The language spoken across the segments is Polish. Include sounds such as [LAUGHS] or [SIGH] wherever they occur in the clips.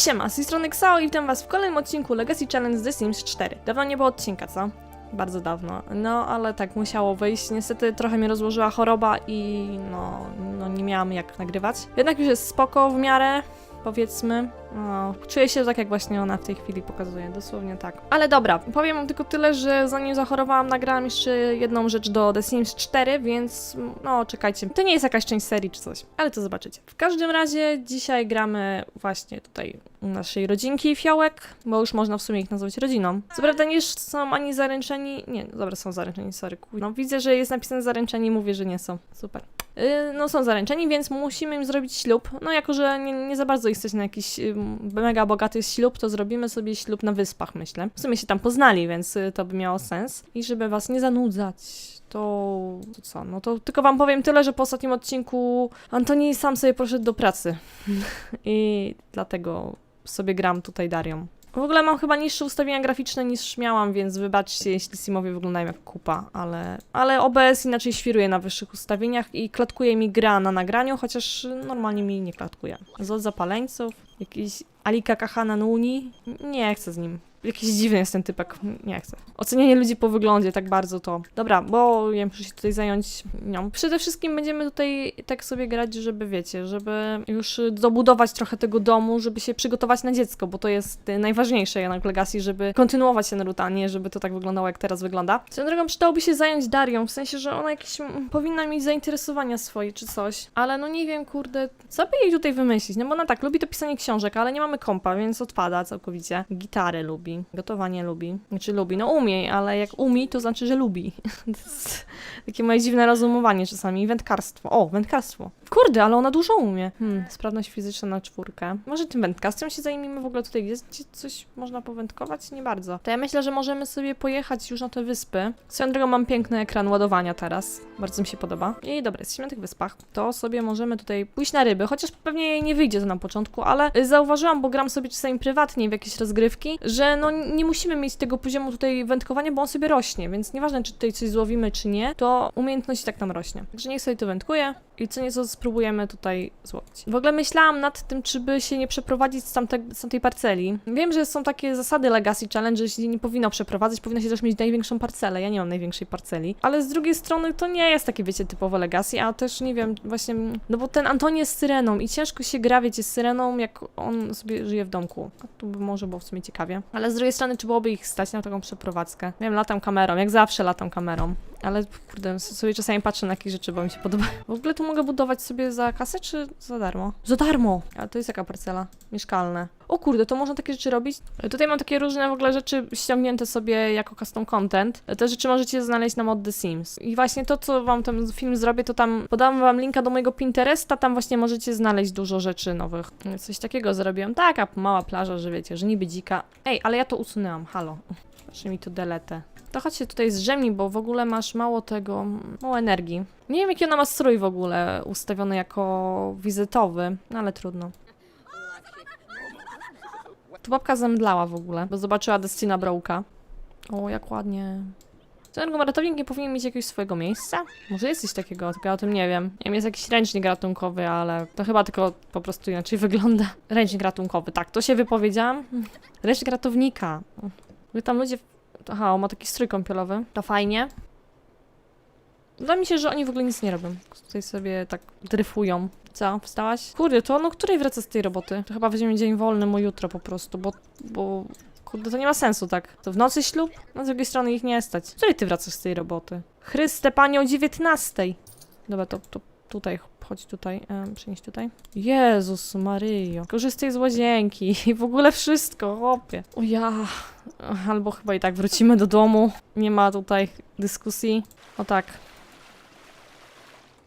Siema, z tej strony Xao i witam was w kolejnym odcinku Legacy Challenge The Sims 4. Dawno nie było odcinka, co? Bardzo dawno. No, ale tak musiało wyjść. Niestety trochę mnie rozłożyła choroba i no, no nie miałam jak nagrywać. Jednak już jest spoko w miarę, powiedzmy. No, czuję się tak, jak właśnie ona w tej chwili pokazuje, dosłownie tak. Ale dobra, powiem wam tylko tyle, że zanim zachorowałam, nagrałam jeszcze jedną rzecz do The Sims 4, więc no, czekajcie. To nie jest jakaś część serii czy coś, ale to zobaczycie. W każdym razie dzisiaj gramy właśnie tutaj naszej rodzinki fiołek, bo już można w sumie ich nazwać rodziną. Co prawda nie są ani zaręczeni, nie, dobra, są zaręczeni, sorry. No widzę, że jest napisane zaręczeni, mówię, że nie są. Super. Yy, no są zaręczeni, więc musimy im zrobić ślub. No jako, że nie, nie za bardzo jesteś na jakiś ym, mega bogaty ślub, to zrobimy sobie ślub na wyspach, myślę. W sumie się tam poznali, więc y, to by miało sens. I żeby was nie zanudzać, to, to co? No to tylko wam powiem tyle, że po ostatnim odcinku Antoni sam sobie poszedł do pracy. [LAUGHS] I dlatego sobie gram tutaj Darią. W ogóle mam chyba niższe ustawienia graficzne niż miałam, więc wybaczcie, jeśli Simowie wyglądają jak kupa, ale, ale OBS inaczej świruje na wyższych ustawieniach i klatkuje mi gra na nagraniu, chociaż normalnie mi nie klatkuje. Zod zapaleńców, jakiś Alika Kahana Nuni, nie chcę z nim. Jakiś dziwny jest ten typek, nie chcę. Ocenianie ludzi po wyglądzie tak bardzo to. Dobra, bo ja muszę się tutaj zająć nią. Przede wszystkim będziemy tutaj tak sobie grać, żeby wiecie, żeby już dobudować trochę tego domu, żeby się przygotować na dziecko, bo to jest najważniejsze jednak w Legacy, żeby kontynuować ten a nie żeby to tak wyglądało, jak teraz wygląda. Swoją drogą przydałoby się zająć Darią, w sensie, że ona jakieś powinna mieć zainteresowania swoje czy coś, ale no nie wiem, kurde, co by jej tutaj wymyślić, no bo ona tak, lubi to pisanie książek, ale nie mamy kompa, więc odpada całkowicie. Gitarę lubi, gotowanie lubi, znaczy lubi, no umie, ale jak umi, to znaczy, że lubi. [LAUGHS] to jest takie moje dziwne rozumowanie czasami. Wędkarstwo, o, wędkarstwo. Kurde, ale ona dużo umie. Hmm, sprawność fizyczna na czwórkę. Może tym wędkarstwem się zajmiemy w ogóle tutaj. Jest gdzie coś można powędkować? Nie bardzo. To ja myślę, że możemy sobie pojechać już na te wyspy. Swoją drogą mam piękny ekran ładowania teraz. Bardzo mi się podoba. I dobra, jesteśmy na tych wyspach. To sobie możemy tutaj pójść na ryby, chociaż pewnie jej nie wyjdzie to na początku, ale zauważyłam, bo gram sobie czasami prywatnie w jakieś rozgrywki, że no nie musimy mieć tego poziomu tutaj wędkowania, bo on sobie rośnie, więc nieważne, czy tutaj coś złowimy, czy nie, to umiejętność i tak nam rośnie. Także niech sobie to wędkuje i co nieco spróbujemy tutaj złowić. W ogóle myślałam nad tym, czy by się nie przeprowadzić z, tamte, z tamtej parceli. Wiem, że są takie zasady Legacy Challenge, że się nie powinno przeprowadzać, powinno się też mieć największą parcelę. Ja nie mam największej parceli. Ale z drugiej strony to nie jest takie, wiecie, typowe Legacy, a też nie wiem, właśnie, no bo ten Antoni jest syreną i ciężko się gra, wiecie, z syreną, jak on sobie żyje w domku. Tu by może było w sumie ciekawie. Ale z drugiej strony, czy byłoby ich stać na taką przeprowadzkę? Wiem, latam kamerą, jak zawsze latam kamerą. Ale kurde, sobie czasami patrzę na jakieś rzeczy, bo mi się podoba. [LAUGHS] W ogóle tu mogę budować sobie za kasę, czy za darmo? Za darmo! Ale to jest jaka parcela? Mieszkalne. O kurde, to można takie rzeczy robić? Tutaj mam takie różne w ogóle rzeczy ściągnięte sobie jako custom content. Te rzeczy możecie znaleźć na mod The Sims. I właśnie to, co wam ten film zrobię, to tam podam wam linka do mojego Pinteresta, tam właśnie możecie znaleźć dużo rzeczy nowych. Coś takiego zrobiłam. Taka mała plaża, że wiecie, że niby dzika. Ej, ale ja to usunęłam, halo. Proszę mi tu deletę. To chodź się tutaj zrzemnij, bo w ogóle masz mało tego, mało energii. Nie wiem, jaki ona ma strój w ogóle ustawiony jako wizytowy, no ale trudno. Tu babka zemdlała w ogóle, bo zobaczyła Destina Brołka. O, jak ładnie. Ten ratownik nie powinien mieć jakiegoś swojego miejsca? Może jest coś takiego, tylko ja o tym nie wiem. Nie wiem, jest jakiś ręcznik ratunkowy, ale to chyba tylko po prostu inaczej [LAUGHS] wygląda. Ręcznik ratunkowy, tak, to się wypowiedziałam. Ręcznik ratownika. Wy tam ludzie Aha, on ma taki strój kąpielowy. To fajnie. Wydaje mi się, że oni w ogóle nic nie robią. Tutaj sobie tak dryfują. Co? Wstałaś? Kurde, to on o której wraca z tej roboty? To chyba weźmiemy dzień wolny mu jutro po prostu, bo... bo... Kurde, to nie ma sensu, tak? To w nocy ślub? No z drugiej strony ich nie stać. Której ty wracasz z tej roboty? Chryste, panie o 19. Dobra, to, to tutaj, chodź tutaj, um, przynieś tutaj. Jezus Maryjo. Korzystaj z łazienki [LAUGHS] i w ogóle wszystko, chłopie. O ja... Albo chyba i tak wrócimy do domu. Nie ma tutaj dyskusji. O tak.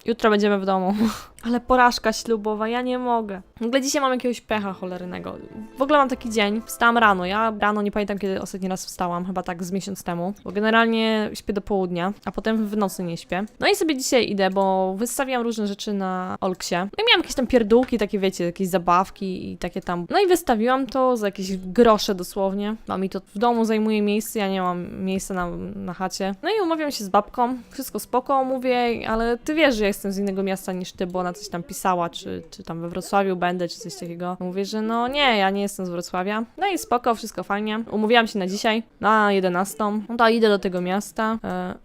Jutro będziemy w domu. Ale porażka ślubowa, ja nie mogę. W ogóle dzisiaj mam jakiegoś pecha cholernego. W ogóle mam taki dzień, wstałam rano. Ja rano nie pamiętam, kiedy ostatni raz wstałam, chyba tak z miesiąc temu. Bo generalnie śpię do południa, a potem w nocy nie śpię. No i sobie dzisiaj idę, bo wystawiam różne rzeczy na Olksie. No i miałam jakieś tam pierdółki, takie wiecie, jakieś zabawki i takie tam. No i wystawiłam to za jakieś grosze dosłownie. Mam mi to w domu zajmuje miejsce, ja nie mam miejsca na, na chacie. No i umawiam się z babką, wszystko spoko, mówię, ale ty wiesz, że ja jestem z innego miasta niż ty, bo ona coś tam pisała, czy, czy tam we Wrocławiu będę, czy coś takiego. Mówię, że no nie, ja nie jestem z Wrocławia. No i spoko, wszystko fajnie. Umówiłam się na dzisiaj, na 11. No to idę do tego miasta. E,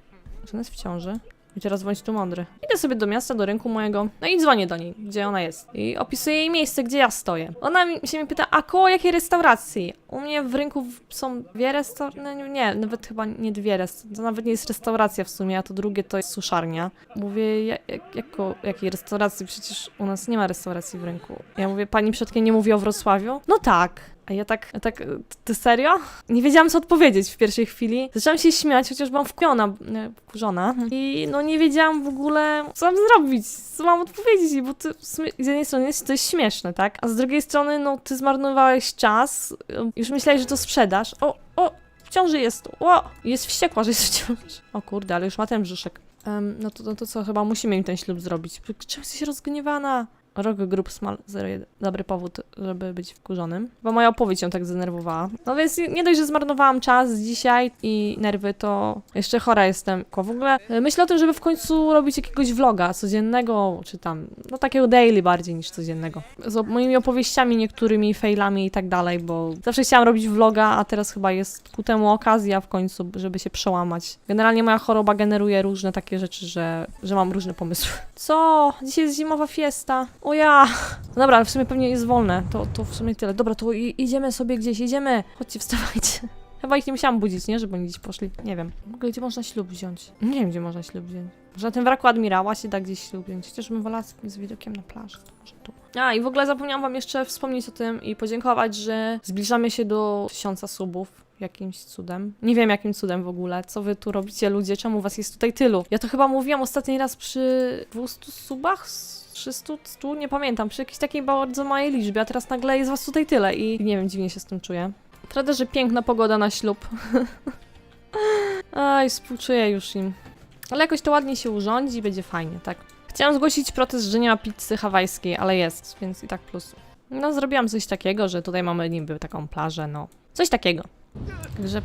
czy ona jest w ciąży? I teraz bądź tu mądry. Idę sobie do miasta, do rynku mojego, no i dzwonię do niej, gdzie ona jest. I opisuję jej miejsce, gdzie ja stoję. Ona mi, się mnie pyta, a koło jakiej restauracji? U mnie w rynku są dwie restauracje, no nie, nawet chyba nie dwie restauracje, to nawet nie jest restauracja w sumie, a to drugie to jest suszarnia. Mówię, jak, jako, jakiej restauracji? Przecież u nas nie ma restauracji w rynku. Ja mówię, pani przodkiem nie mówi o Wrocławiu? No tak. A ja tak, tak, ty serio? Nie wiedziałam, co odpowiedzieć w pierwszej chwili. Zaczęłam się śmiać, chociaż byłam e, wkurzona. I no nie wiedziałam w ogóle, co mam zrobić, co mam odpowiedzieć bo sumie z jednej strony jest, to jest śmieszne, tak? A z drugiej strony, no ty zmarnowałeś czas, już myślałeś, że to sprzedasz. O, o, w ciąży jest, o, jest wściekła, że jest w ciąży. O kurde, ale już ma ten brzuszek. Em, no, to, no to co, chyba musimy im ten ślub zrobić. Czemu jesteś rozgniewana? Rok Group Small 01. Dobry powód, żeby być wkurzonym. Bo moja opowieść ją tak zdenerwowała. No więc nie dość, że zmarnowałam czas dzisiaj i nerwy, to jeszcze chora jestem. W ogóle e, myślę o tym, żeby w końcu robić jakiegoś vloga codziennego, czy tam, no takiego daily bardziej niż codziennego. Z moimi opowieściami, niektórymi failami i tak dalej, bo zawsze chciałam robić vloga, a teraz chyba jest ku temu okazja w końcu, żeby się przełamać. Generalnie moja choroba generuje różne takie rzeczy, że, że mam różne pomysły. Co? Dzisiaj jest zimowa fiesta. O ja! No dobra, ale w sumie pewnie jest wolne. To, to w sumie tyle. Dobra, to i, idziemy sobie gdzieś, idziemy. Chodźcie, wstawajcie. [LAUGHS] Chyba ich nie musiałam budzić, nie? Żeby oni gdzieś poszli. Nie wiem. W ogóle gdzie można ślub wziąć? Nie wiem, gdzie można ślub wziąć. Może na tym wraku admirała się da gdzieś ślub wziąć. Chociaż bym wolała z, widokiem na plażę. To może tu. A, i w ogóle zapomniałam wam jeszcze wspomnieć o tym i podziękować, że zbliżamy się do tysiąca subów jakimś cudem. Nie wiem jakim cudem w ogóle. Co wy tu robicie ludzie? Czemu was jest tutaj tylu? Ja to chyba mówiłam ostatni raz przy 200 subach? 300, 100? Nie pamiętam. Przy jakiejś takiej bardzo małej liczbie, a teraz nagle jest was tutaj tyle i nie wiem, dziwnie się z tym czuję. Że piękna pogoda na ślub. [LAUGHS] Aj, współczuję już im. Ale jakoś to ładnie się urządzi i będzie fajnie, tak? Chciałam zgłosić protest, że nie ma pizzy hawajskiej, ale jest, więc i tak plus. No, zrobiłam coś takiego, że tutaj mamy niby taką plażę, no. Coś takiego. Także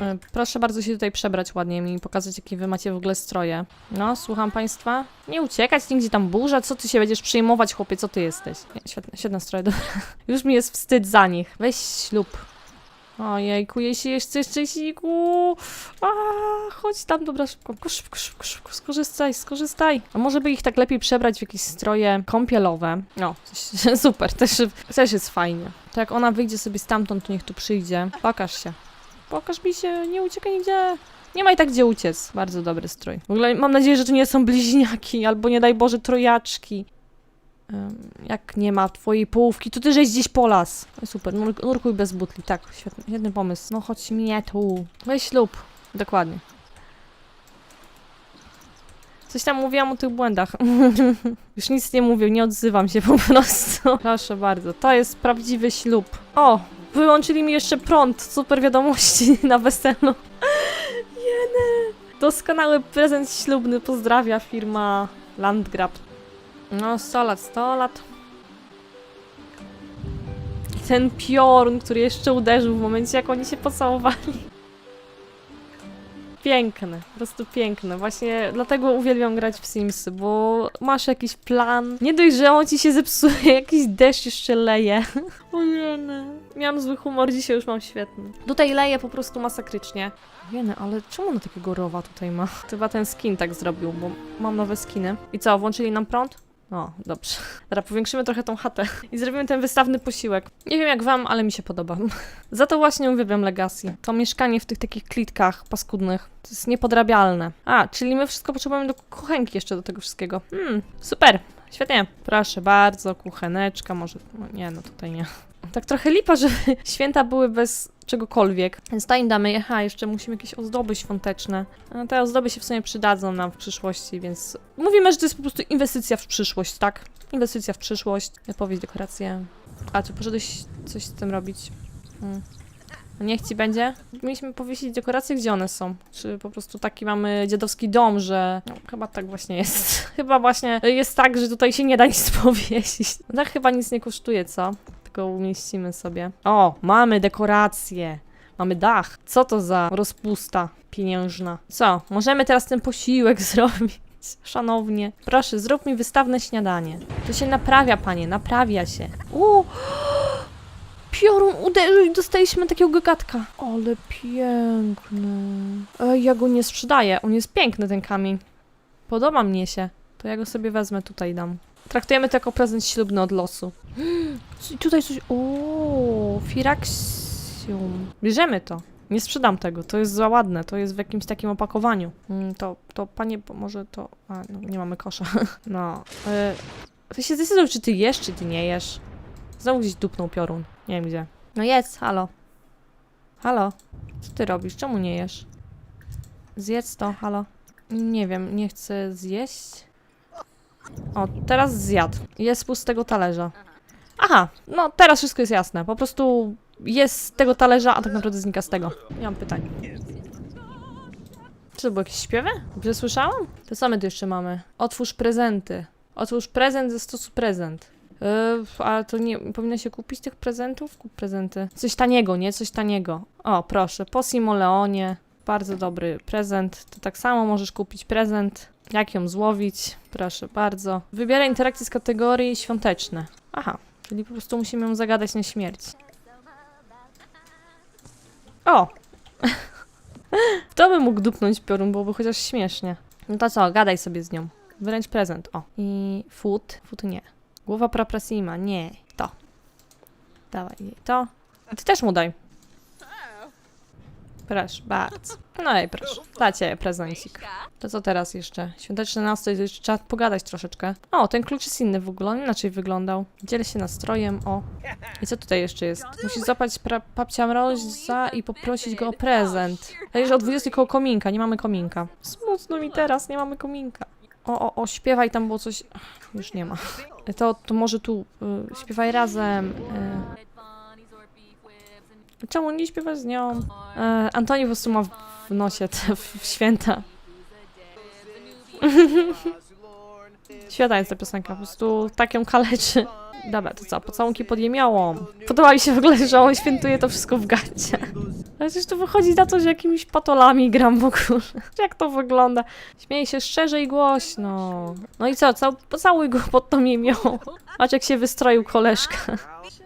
e, proszę bardzo się tutaj przebrać ładnie i pokazać, jakie wy macie w ogóle stroje. No, słucham państwa. Nie uciekać, nigdzie tam burza. Co ty się będziesz przejmować, chłopie? Co ty jesteś? Nie, świetne, świetne stroje, dobra. [LAUGHS] Już mi jest wstyd za nich. Weź ślub. Ojejku, jej się jeszcze szczęśniku. A, chodź tam, dobra, szybko. Szybko, szybko, szybko. Skorzystaj, skorzystaj. A może by ich tak lepiej przebrać w jakieś stroje kąpielowe? No, [LAUGHS] super, też, też jest fajnie. To jak ona wyjdzie sobie stamtąd, to niech tu przyjdzie. Pokaż się. Pokaż mi się, nie uciekaj nigdzie. Nie ma i tak gdzie uciec. Bardzo dobry strój. W ogóle mam nadzieję, że to nie są bliźniaki, albo nie daj Boże trojaczki. Jak nie ma twojej połówki, to ty żeś gdzieś po las. Super, nur nurkuj bez butli. Tak, świetny, świetny pomysł. No chodź mnie tu. Weź ślub. Dokładnie. Coś tam mówiłam o tych błędach. [LAUGHS] Już nic nie mówię, nie odzywam się po prostu. [LAUGHS] Proszę bardzo, to jest prawdziwy ślub. O, wyłączyli mi jeszcze prąd. Super wiadomości [LAUGHS] na weselu. Jene. Doskonały prezent ślubny pozdrawia firma Landgrab. No, 100 lat, 100 lat. I ten piorun, który jeszcze uderzył w momencie, jak oni się pocałowali. Piękne, po prostu piękne. Właśnie dlatego uwielbiam grać w Simsy, bo masz jakiś plan. Nie dość, że on ci się zepsuje, [LAUGHS] jakiś deszcz jeszcze leje. [LAUGHS] Ojej. Miałam zły humor, dzisiaj już mam świetny. Tutaj leje po prostu masakrycznie. Jeny, ale czemu ona takiego rowa tutaj ma? Chyba ten skin tak zrobił, bo mam nowe skiny. I co, włączyli nam prąd? O, dobrze. Dobra, powiększymy trochę tą chatę [LAUGHS] i zrobimy ten wystawny posiłek. Nie wiem jak wam, ale mi się podoba. [LAUGHS] Za to właśnie uwielbiam Legacy. To mieszkanie w tych takich klitkach paskudnych. To jest niepodrabialne. A, czyli my wszystko potrzebujemy do kuchenki jeszcze do tego wszystkiego. Hmm, super. Świetnie. Proszę bardzo, kucheneczka, może... No nie, no tutaj nie. Tak trochę lipa, że [LAUGHS] święta były bez czegokolwiek. Więc to im damy. Aha, jeszcze musimy jakieś ozdoby świąteczne. Te ozdoby się w sumie przydadzą nam w przyszłości, więc mówimy, że to jest po prostu inwestycja w przyszłość, tak? Inwestycja w przyszłość. Powieść dekoracje. A, czy poszedłeś coś z tym robić? Hmm. Niech ci będzie. Mieliśmy powiesić dekoracje, gdzie one są? Czy po prostu taki mamy dziadowski dom, że. No, chyba tak właśnie jest. [LAUGHS] chyba właśnie jest tak, że tutaj się nie da nic [LAUGHS] powiesić. No tak chyba nic nie kosztuje, co? Tylko umieścimy sobie. O, mamy dekoracje. Mamy dach. Co to za rozpusta pieniężna? Co? Możemy teraz ten posiłek [LAUGHS] zrobić. szanownie. Proszę, zrób mi wystawne śniadanie. To się naprawia, panie, naprawia się. U, [GASPS] Piorun uderzył i dostaliśmy takiego gagatka. Ale piękny. Ej, ja go nie sprzedaję. On jest piękny, ten kamień. Podoba mnie się. To ja go sobie wezmę, tutaj dam. Traktujemy to jako prezent ślubny od losu. [GASPS] I tutaj coś... O, Firaxium. Bierzemy to. Nie sprzedam tego, to jest za ładne, to jest w jakimś takim opakowaniu. Mm, to, to panie, może to... A, no, nie mamy kosza. [LAUGHS] No. Y, ty się zdecyduj, czy ty jesz, czy ty nie jesz. Znowu gdzieś dupnął piorun. Nie wiem gdzie. No jedz, halo. Halo. Co ty robisz? Czemu nie jesz? Zjedz to, halo. Nie wiem, nie chcę zjeść. O, teraz zjadł. Jest z pustego talerza. Aha, no teraz wszystko jest jasne. Po prostu jest z tego talerza, a tak naprawdę znika z tego. Nie mam pytań. Czy to były jakieś śpiewy? Dobrze słyszałam? To my tu jeszcze mamy? Otwórz prezenty. Otwórz prezent ze stosu prezent. Yy, ale to nie powinno się kupić tych prezentów? Kup prezenty. Coś taniego, nie? Coś taniego. O, proszę, po Simoleonie. Bardzo dobry prezent. To tak samo możesz kupić prezent. Jak ją złowić? Proszę bardzo. Wybieraj interakcje z kategorii świąteczne. Aha, czyli po prostu musimy ją zagadać na śmierć. O! [LAUGHS] Kto by mógł dupnąć piorun, byłoby chociaż śmiesznie. No to co, gadaj sobie z nią. Wręcz prezent, o. I food, food nie. Głowa praprasima, nie. To. Dawaj jej to. A ty też mu daj. Proszę, bardzo. No i proszę, dacie prezencik. To co teraz jeszcze? Świąteczny nastrój, to jeszcze trzeba pogadać troszeczkę. O, ten klucz jest inny w ogóle, on inaczej wyglądał. Dzielę się nastrojem, o. I co tutaj jeszcze jest? Musisz zapać pra- papcia mroza i poprosić go o prezent. A już o 20 koło kominka, nie mamy kominka. Smutno mi teraz, nie mamy kominka. O, o, o, śpiewaj tam, bo coś... Ach, Już nie ma. To, to może tu y, śpiewaj razem. Y. Czemu nie śpiewasz z nią? E, Antoni po prostu ma w w nosie te w, w święta. [LAUGHS] Świetna jest ta piosenka, po prostu tak ją kaleczy. Dobra, to co, pocałunki pod jemiołą. Podoba mi się w ogóle, że on świętuje to wszystko w gacie. Ale przecież to wychodzi na to, że jakimiś patolami gram w ogóle. [LAUGHS] Jak to wygląda? Śmieje się szczerze i głośno. No i co, cał, pocałuj go pod tą jemiołą. Patrz jak się wystroił koleżka. [LAUGHS]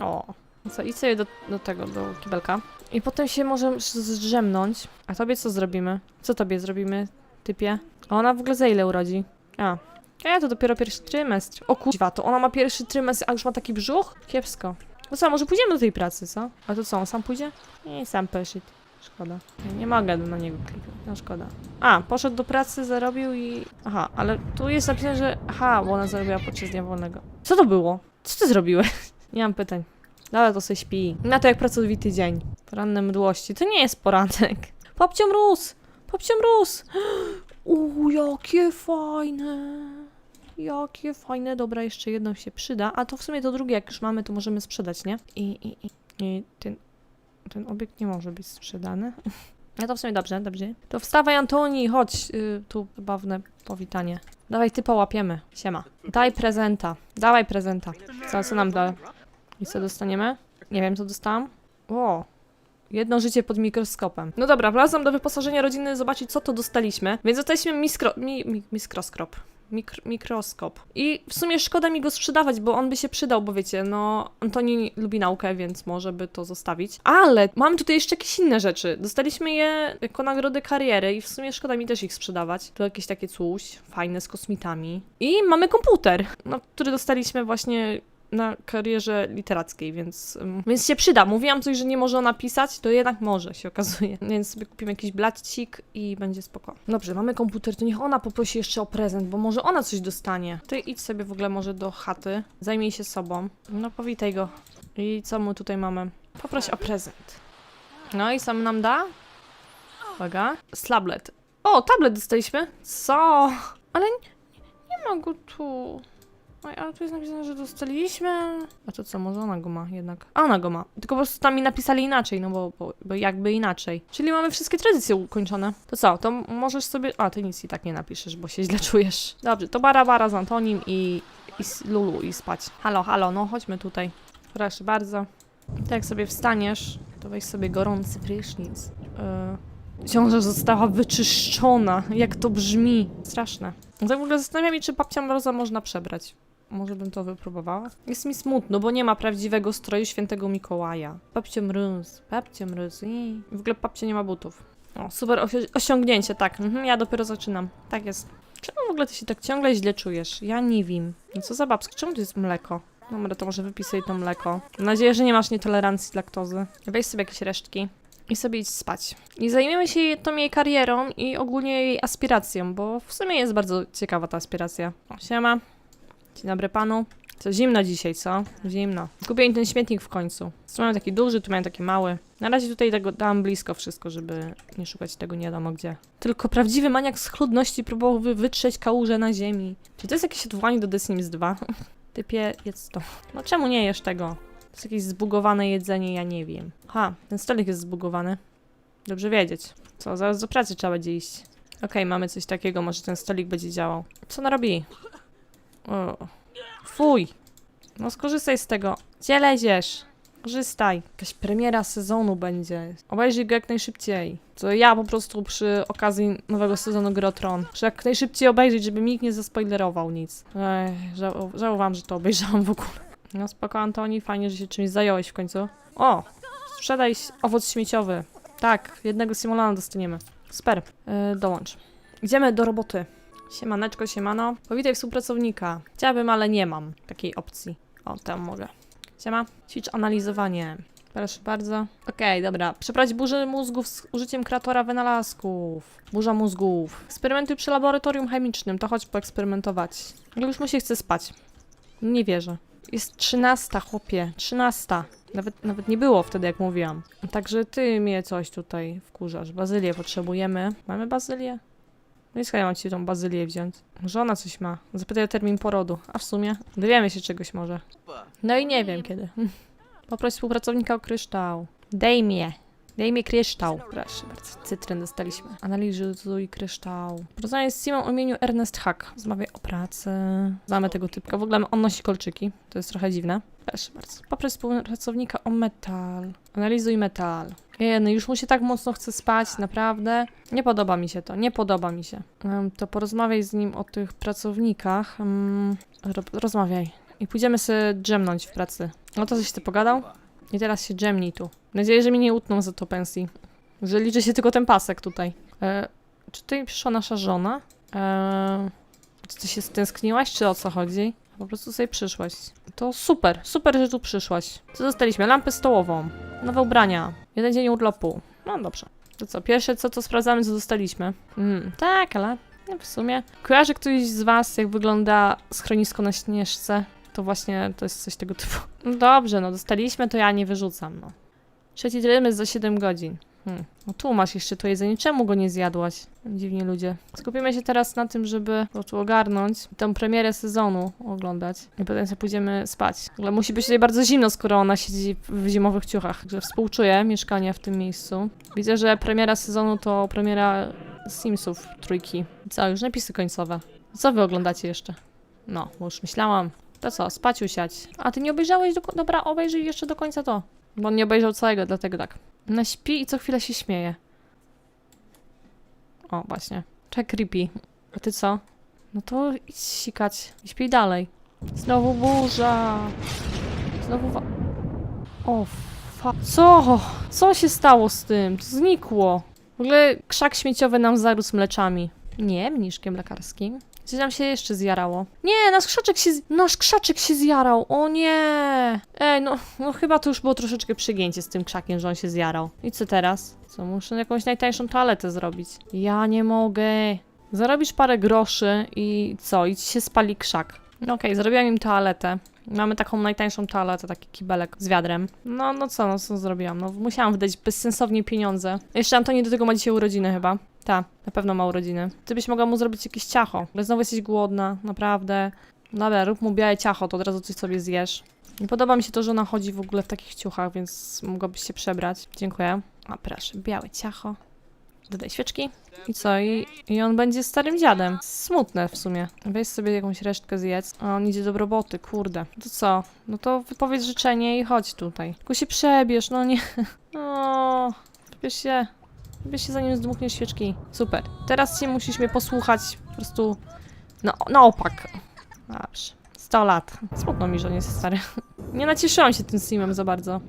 O. No Co, idź sobie do, do tego, do kibelka. I potem się możesz zdrzemnąć. A tobie co zrobimy? Co tobie zrobimy, typie? A ona w ogóle za ile urodzi? A. E, to dopiero pierwszy trymestr. O kurwa, to ona ma pierwszy trymestr, a już ma taki brzuch? Kiepsko. No co, może pójdziemy do tej pracy, co? A to co, on sam pójdzie? Nie, sam poszedł. Szkoda. Nie mogę na niego kliknąć, no szkoda. A, poszedł do pracy, zarobił i... Aha, ale tu jest napisane, że... Aha, bo ona zarobiła podczas dnia wolnego. Co to było? Co ty zrobiłeś? Nie mam pytań. Dobra, to sobie śpi. Na to jak pracowity dzień. Poranne mdłości. To nie jest poranek. Popcio mróz! Popcio mróz! [GASPS] Uuu, jakie fajne! Jakie fajne. Dobra, jeszcze jedno się przyda. A to w sumie to drugie, jak już mamy, to możemy sprzedać, nie? I, i, i, i ten, ten obiekt nie może być sprzedany. [LAUGHS] No to w sumie dobrze, dobrze. To wstawaj Antoni, chodź. Yy, tu zabawne powitanie. Dawaj, ty połapiemy. Siema. Daj prezenta. Dawaj prezenta. Co, co nam da? I co dostaniemy? Nie wiem, co dostałam. O, jedno życie pod mikroskopem. No dobra, wlazłam do wyposażenia rodziny zobaczyć, co to dostaliśmy. Więc dostaliśmy miskro... Mi, mi, mikroskop. Mikr, mikroskop. I w sumie szkoda mi go sprzedawać, bo on by się przydał, bo wiecie, no Antoni lubi naukę, więc może by to zostawić. Ale mam tutaj jeszcze jakieś inne rzeczy. Dostaliśmy je jako nagrodę kariery i w sumie szkoda mi też ich sprzedawać. To jakieś takie coś fajne z kosmitami. I mamy komputer, no, który dostaliśmy właśnie na karierze literackiej, więc, ym, więc się przyda. Mówiłam coś, że nie może ona pisać, to jednak może, się okazuje. [LAUGHS] Więc sobie kupimy jakiś blacik i będzie spoko. Dobrze, mamy komputer, to niech ona poprosi jeszcze o prezent, bo może ona coś dostanie. Ty idź sobie w ogóle może do chaty, zajmij się sobą. No powitaj go. I co mu tutaj mamy? Poproś o prezent. No i sam nam da? Uwaga. Slablet. O, tablet dostaliśmy? Co? Ale nie, nie ma go tu. Oj, ale tu jest napisane, że dostaliśmy. A to co, może ona go ma jednak. A ona go ma. Tylko po prostu tam mi napisali inaczej, no bo, bo, bo jakby inaczej. Czyli mamy wszystkie tradycje ukończone. To co, to możesz sobie. A, ty nic i tak nie napiszesz, bo się źle [LAUGHS] czujesz. Dobrze, to bara bara z Antonim i, i z Lulu i spać. Halo, halo, no chodźmy tutaj. Proszę bardzo. To jak sobie wstaniesz, to weź sobie gorący prysznic. Yy, Ciąża została wyczyszczona. Jak to brzmi. Straszne. Tak w ogóle zastanawiam się, czy babcia Mroza można przebrać. Może bym to wypróbowała? Jest mi smutno, bo nie ma prawdziwego stroju świętego Mikołaja. Babcia Mróz, babcia Mróz. i- W ogóle babcia nie ma butów. O, super osi- osiągnięcie, tak. Mhm, ja dopiero zaczynam. Tak jest. Czemu w ogóle ty się tak ciągle źle czujesz? Ja nie wiem. No co za babski, czemu to jest mleko? Dobra, to może wypij sobie to mleko. Mam nadzieję, że nie masz nietolerancji laktozy. Weź sobie jakieś resztki i sobie idź spać. I zajmiemy się tą jej karierą i ogólnie jej aspiracją, bo w sumie jest bardzo ciekawa ta aspiracja. O, siema. Dzień dobry panu. Co, zimno dzisiaj, co? Zimno. Kupiłem ten śmietnik w końcu. Tu mam taki duży, tu mam taki mały. Na razie tutaj tego dałam blisko wszystko, żeby nie szukać tego nie wiadomo gdzie. Tylko prawdziwy maniak z chludności próbował wy wytrzeć kałużę na ziemi. Czy to jest jakieś odwołanie do The Sims 2? Typie, jedz to. No czemu nie jesz tego? To jest jakieś zbugowane jedzenie, ja nie wiem. Ha, ten stolik jest zbugowany. Dobrze wiedzieć. Co, zaraz do pracy trzeba będzie iść. Okej, mamy coś takiego, może ten stolik będzie działał. Co ona robi? O. Fuj! No skorzystaj z tego. Gdzie leziesz? Korzystaj. Jakaś premiera sezonu będzie. Obejrzyj go jak najszybciej. To ja po prostu przy okazji nowego sezonu Gry Tron. Muszę jak najszybciej obejrzeć, żeby mi nikt nie zaspoilerował nic. Ech, żał żałowałam, że to obejrzałam w ogóle. No spoko Antoni, fajnie, że się czymś zająłeś w końcu. O! Sprzedaj owoc śmieciowy. Tak, jednego simulana dostaniemy. Super. Yy, dołącz. Idziemy do roboty. Siemaneczko, siemano. Powitaj współpracownika. Chciałabym, ale nie mam takiej opcji. O, tam mogę. Siema. Ćwicz analizowanie. Proszę bardzo. Okej, dobra. Przeprowadź burzę mózgów z użyciem kreatora wynalazków. Burza mózgów. Eksperymentuj przy laboratorium chemicznym. To chodź poeksperymentować. Ale już mu się chce spać. Nie wierzę. Jest trzynasta, chłopie. Trzynasta. Nawet, nawet nie było wtedy, jak mówiłam. Także ty mnie coś tutaj wkurzasz. Bazylię potrzebujemy. Mamy bazylię? No i mam ci tą bazylię wziąć? Żona coś ma. Zapytaj o termin porodu. A w sumie dowiemy się czegoś może. No i nie wiem kiedy. [LAUGHS] Poproś współpracownika o kryształ. Dej mnie. Dej mi kryształ. Proszę bardzo. Cytryn dostaliśmy. Analizuj kryształ. Porozmawiaj z Simą o imieniu Ernest Hack. Rozmawiaj o pracy. Znamy tego typka. W ogóle on nosi kolczyki. To jest trochę dziwne. Proszę bardzo. Poproś współpracownika o metal. Analizuj metal. Nie, no już mu się tak mocno chce spać, naprawdę. Nie podoba mi się to, nie podoba mi się. To porozmawiaj z nim o tych pracownikach. Ro rozmawiaj. I pójdziemy sobie drzemnąć w pracy. No to coś ty pogadał? I teraz się drzemnij tu. Nadzieję, że mi nie utną za to pensji. Że liczy się tylko ten pasek tutaj. E, czy tutaj przyszła nasza żona? E, czy ty się stęskniłaś, czy o co chodzi? Po prostu sobie przyszłaś. To super, super, że tu przyszłaś. Co dostaliśmy? Lampę stołową. Nowe ubrania. Jeden dzień urlopu. No dobrze. To co, pierwsze co, to sprawdzamy, co dostaliśmy. Mm, tak, ale w sumie. Kojarzy ktoś z was, jak wygląda schronisko na Śnieżce? To właśnie to jest coś tego typu. No dobrze, no dostaliśmy, to ja nie wyrzucam, no. Trzeci trymy za 7 godzin. Hmm. No tu masz jeszcze to jedzenie, czemu go nie zjadłaś? Dziwni ludzie. Skupimy się teraz na tym, żeby po prostu ogarnąć tę premierę sezonu oglądać. I potem sobie pójdziemy spać. Ogóle musi być tutaj bardzo zimno, skoro ona siedzi w zimowych ciuchach. Także współczuję mieszkanie w tym miejscu. Widzę, że premiera sezonu to premiera Simsów trójki. Co, już napisy końcowe. Co wy oglądacie jeszcze? No, bo już myślałam. To co, spać usiać. A ty nie obejrzałeś do... Dobra, obejrzyj jeszcze do końca to. Bo on nie obejrzał całego, dlatego tak. Ona śpi i co chwilę się śmieje. O, właśnie. Czek creepy. A ty co? No to idź sikać. I śpij dalej. Znowu burza. Znowu wa... O, fa... Co? Co się stało z tym? To znikło. W ogóle krzak śmieciowy nam zarósł mleczami. Nie, mniszkiem lekarskim. Coś nam się jeszcze zjarało. Nie, nasz krzaczek się, z... nasz krzaczek się zjarał. O nie. Ej, no, no chyba to już było troszeczkę przegięcie z tym krzakiem, że on się zjarał. I co teraz? Co, muszę jakąś najtańszą toaletę zrobić. Ja nie mogę. Zarobisz parę groszy i co? I ci się spali krzak. No okej, zrobiłam im toaletę. Mamy taką najtańszą toaletę, taki kibelek z wiadrem. No, no co, no co zrobiłam? No musiałam wydać bezsensownie pieniądze. Jeszcze Antoni do tego ma dzisiaj urodziny chyba. Ta, na pewno ma urodziny. Ty byś mogła mu zrobić jakieś ciacho. Ale znowu jesteś głodna, naprawdę. Dobra, rób mu białe ciacho, to od razu coś sobie zjesz. Nie podoba mi się to, że ona chodzi w ogóle w takich ciuchach, więc mogłabyś się przebrać. Dziękuję. A proszę, białe ciacho. Dodaj świeczki. I co? I, I on będzie starym dziadem. Smutne w sumie. Weź sobie jakąś resztkę zjedz. A on idzie do roboty, kurde. To co? No to wypowiedz życzenie i chodź tutaj. Tylko się przebierz, no nie. [LAUGHS] O, przebierz się. Wiesz się zanim zdmuchniesz świeczki. Super. Teraz się musisz mnie posłuchać po prostu no, na opak. Dobrze. 100 lat. Smutno mi, że on jest stary. [LAUGHS] Nie nacieszyłam się tym simem za bardzo.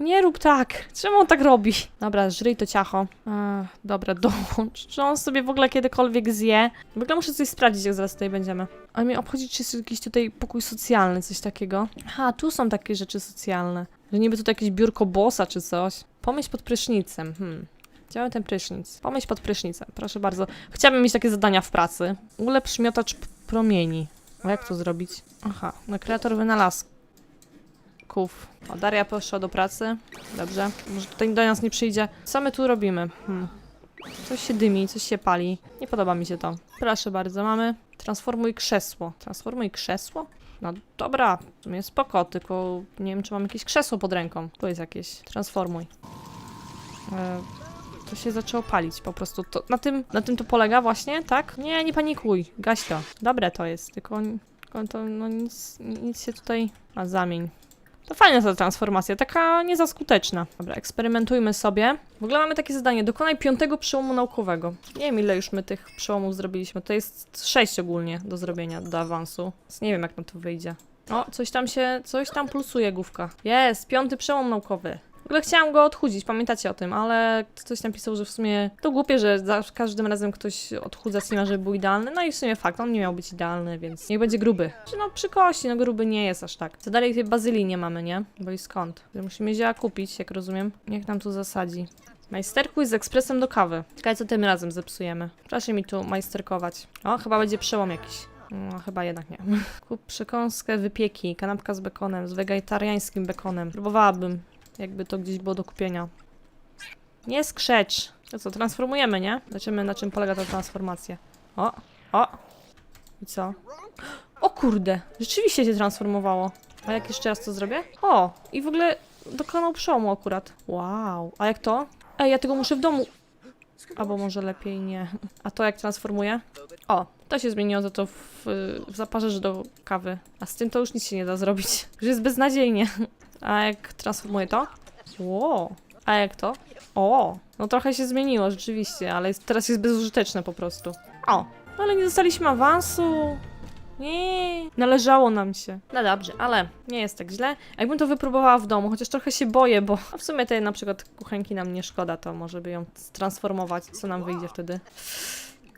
Nie rób tak. Czemu on tak robi? Dobra, żryj to ciacho. Ach, dobra, dołącz. Czy on sobie w ogóle kiedykolwiek zje? W ogóle muszę coś sprawdzić, jak zaraz tutaj będziemy. A mnie obchodzi, czy jest jakiś tutaj pokój socjalny, coś takiego. Aha, tu są takie rzeczy socjalne. Że niby tutaj jakieś biurko bossa czy coś. Pomyśl pod prysznicem. Hmm. Chciałem ten prysznic. Pomyśl pod prysznicem, proszę bardzo. Chciałabym mieć takie zadania w pracy. Ulepsz miotacz promieni. A jak to zrobić? Aha, no kreator O, Daria poszła do pracy. Dobrze. Może tutaj do nas nie przyjdzie. Co my tu robimy? Hmm. Coś się dymi, coś się pali. Nie podoba mi się to. Proszę bardzo, mamy. Transformuj krzesło. Transformuj krzesło? No dobra, w sumie spoko, tylko nie wiem, czy mam jakieś krzesło pod ręką. Tu jest jakieś. Transformuj. E, to się zaczęło palić po prostu. To, na, tym, na tym to polega właśnie, tak? Nie, nie panikuj. Gaś to. Dobre to jest, tylko, tylko to no nic, nic się tutaj... A zamień. To fajna ta transformacja, taka nie za skuteczna. Dobra, eksperymentujmy sobie. W ogóle mamy takie zadanie, dokonaj piątego przełomu naukowego. Nie wiem ile już my tych przełomów zrobiliśmy, to jest sześć ogólnie do zrobienia, do awansu. Więc nie wiem jak nam to wyjdzie. O, coś tam się, coś tam plusuje główka. Jest, piąty przełom naukowy. W ogóle chciałam go odchudzić, pamiętacie o tym, ale ktoś tam pisał, że w sumie to głupie, że za każdym razem ktoś odchudza Sima, żeby był idealny. No i w sumie fakt, on nie miał być idealny, więc niech będzie gruby. Czy no przy kości, no gruby nie jest aż tak. Co dalej tej bazylii nie mamy, nie? Bo i skąd? Musimy zioła kupić, jak rozumiem. Niech nam tu zasadzi. Majsterkuj z ekspresem do kawy. Ciekawe, co tym razem zepsujemy. Proszę mi tu majsterkować. O, chyba będzie przełom jakiś. No, chyba jednak nie. [LAUGHS] Kup przekąskę, wypieki, kanapka z bekonem, z wegetariańskim bekonem. Próbowałabym, jakby to gdzieś było do kupienia. Nie skrzecz. To co, transformujemy, nie? Zobaczymy, na czym polega ta transformacja. O, o. I co? O kurde, rzeczywiście się transformowało. A jak jeszcze raz to zrobię? O, i w ogóle dokonał przełomu akurat. Wow, a jak to? Ej, ja tego muszę w domu... Albo może lepiej nie. A to jak transformuję? O, to się zmieniło za to w, w zaparze do kawy. A z tym to już nic się nie da zrobić. Już jest beznadziejnie. A jak transformuję to? Ło. A jak to? O, no trochę się zmieniło rzeczywiście, ale teraz jest bezużyteczne po prostu. O, no ale nie dostaliśmy awansu. Nie, należało nam się. No dobrze, ale nie jest tak źle. Jakbym to wypróbowała w domu, chociaż trochę się boję, bo w sumie tej na przykład kuchenki nam nie szkoda, to może by ją transformować. Co nam wyjdzie wtedy?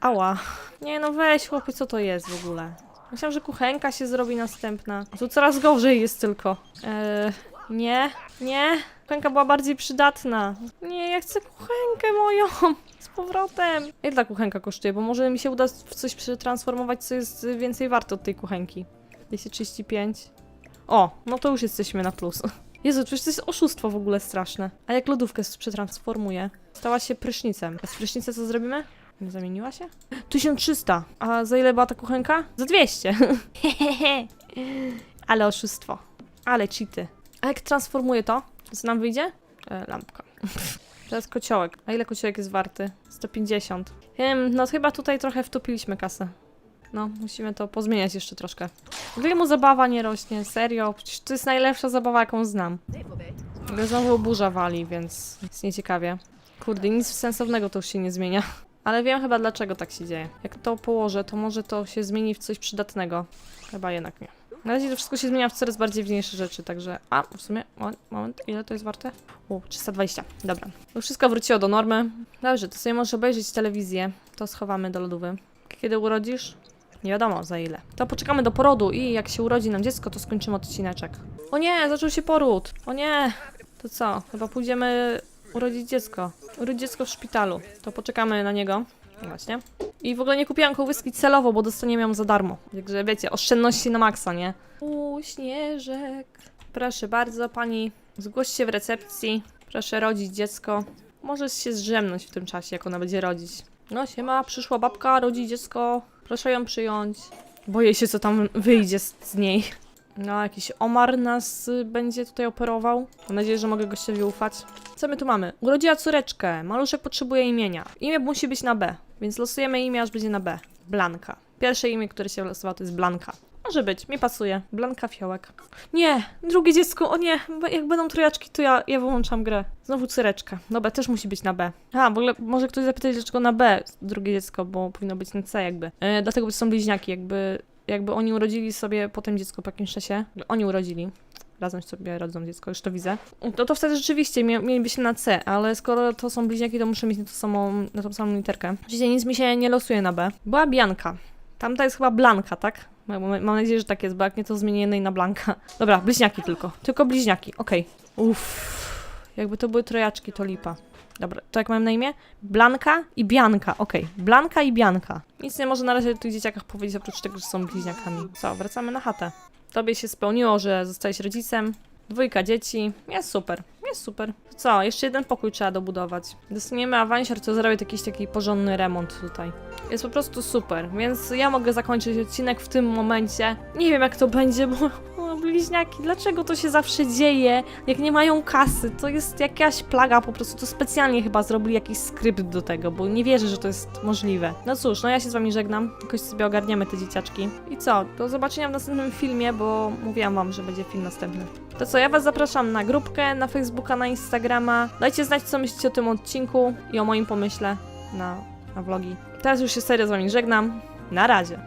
Ała. Nie no weź chłopie, co to jest w ogóle? Myślałam, że kuchenka się zrobi następna. Tu coraz gorzej jest tylko. Eee, nie, nie. Kuchenka była bardziej przydatna. Nie, ja chcę kuchenkę moją. [LAUGHS] Z powrotem. Ile ta kuchenka kosztuje? Bo może mi się uda w coś przetransformować, co jest więcej warte od tej kuchenki. 235. O, no to już jesteśmy na plus. [LAUGHS] Jezu, przecież to jest oszustwo w ogóle straszne. A jak lodówkę przetransformuję? Stała się prysznicem. A z prysznica co zrobimy? Nie zamieniła się? 1300. A za ile była ta kuchenka? Za 200. [LAUGHS] Ale oszustwo. Ale cheaty. A jak transformuję to? Co nam wyjdzie? E, lampka. [LAUGHS] Teraz kociołek. A ile kociołek jest warty? 150. Wiem, no chyba tutaj trochę wtopiliśmy kasę. No, musimy to pozmieniać jeszcze troszkę. W mu zabawa nie rośnie, serio. Przecież to jest najlepsza zabawa, jaką znam. Ale znowu burza wali, więc jest nieciekawie. Kurde, nic sensownego to już się nie zmienia. [LAUGHS] Ale wiem chyba dlaczego tak się dzieje. Jak to położę, to może to się zmieni w coś przydatnego. Chyba jednak nie. Na razie to wszystko się zmienia w coraz bardziej ważniejsze rzeczy, także... A, w sumie, moment, ile to jest warte? O, 320, dobra. Już wszystko wróciło do normy. Dobrze, to sobie możesz obejrzeć telewizję. To schowamy do lodówy. Kiedy urodzisz? Nie wiadomo za ile. To poczekamy do porodu i jak się urodzi nam dziecko, to skończymy odcineczek. O nie, zaczął się poród. O nie. To co? Chyba pójdziemy urodzić dziecko. Urodzić dziecko w szpitalu. To poczekamy na niego. Właśnie. I w ogóle nie kupiłam kołyski celowo, bo dostaniemy ją za darmo. Także wiecie, oszczędności na maksa, nie? U, śnieżek. Proszę bardzo, pani. Zgłoś się w recepcji. Proszę rodzić dziecko. Możesz się zrzemnąć w tym czasie, jak ona będzie rodzić. No siema, przyszła babka, rodzi dziecko. Proszę ją przyjąć. Boję się, co tam wyjdzie z, z niej. No, jakiś Omar nas y, będzie tutaj operował. Mam nadzieję, że mogę gościowi ufać. Co my tu mamy? Urodziła córeczkę. Maluszek potrzebuje imienia. Imię musi być na B, więc losujemy imię, aż będzie na B. Blanka. Pierwsze imię, które się wylosowało, to jest Blanka. Może być, mi pasuje. Blanka Fiołek. Nie, drugie dziecko, o nie, jak będą trojaczki, to ja, ja wyłączam grę. Znowu cyreczka. Dobra, też musi być na B. A, w ogóle może ktoś zapytać, dlaczego na B drugie dziecko, bo powinno być na C jakby. E, dlatego, że są bliźniaki, jakby, jakby oni urodzili sobie potem dziecko po jakimś czasie. Oni urodzili. Razem sobie rodzą dziecko, już to widzę. No to wtedy rzeczywiście mielibyśmy na C, ale skoro to są bliźniaki, to muszę mieć na, to samą, na tą samą literkę. Oczywiście nic mi się nie losuje na B. Była Bianka. Tamta jest chyba Blanka, tak? Mam, mam nadzieję, że tak jest, bo jak nie, to zmienię jednej na Blanka. Dobra, bliźniaki tylko. Tylko bliźniaki, okej. Uff. Jakby to były trojaczki, to lipa. Dobra, to jak mam na imię? Blanka i Bianka, okej. Blanka i Bianka. Nic nie może na razie o tych dzieciakach powiedzieć, oprócz tego, że są bliźniakami. Co, wracamy na chatę. Tobie się spełniło, że zostałeś rodzicem. Dwójka dzieci. Jest super. Jest super. Co, jeszcze jeden pokój trzeba dobudować. Dostaniemy awansiar, co zrobić jakiś taki porządny remont tutaj. Jest po prostu super, więc ja mogę zakończyć odcinek w tym momencie. Nie wiem jak to będzie, bo bliźniaki, dlaczego to się zawsze dzieje, jak nie mają kasy? To jest jakaś plaga po prostu, to specjalnie chyba zrobili jakiś skrypt do tego, bo nie wierzę, że to jest możliwe. No cóż, no ja się z wami żegnam, jakoś sobie ogarniemy te dzieciaczki. I co, do zobaczenia w następnym filmie, bo mówiłam wam, że będzie film następny. To co, ja was zapraszam na grupkę, na Facebooka, na Instagrama. Dajcie znać, co myślicie o tym odcinku i o moim pomyśle na, na vlogi. Teraz już się serio z wami żegnam. Na razie.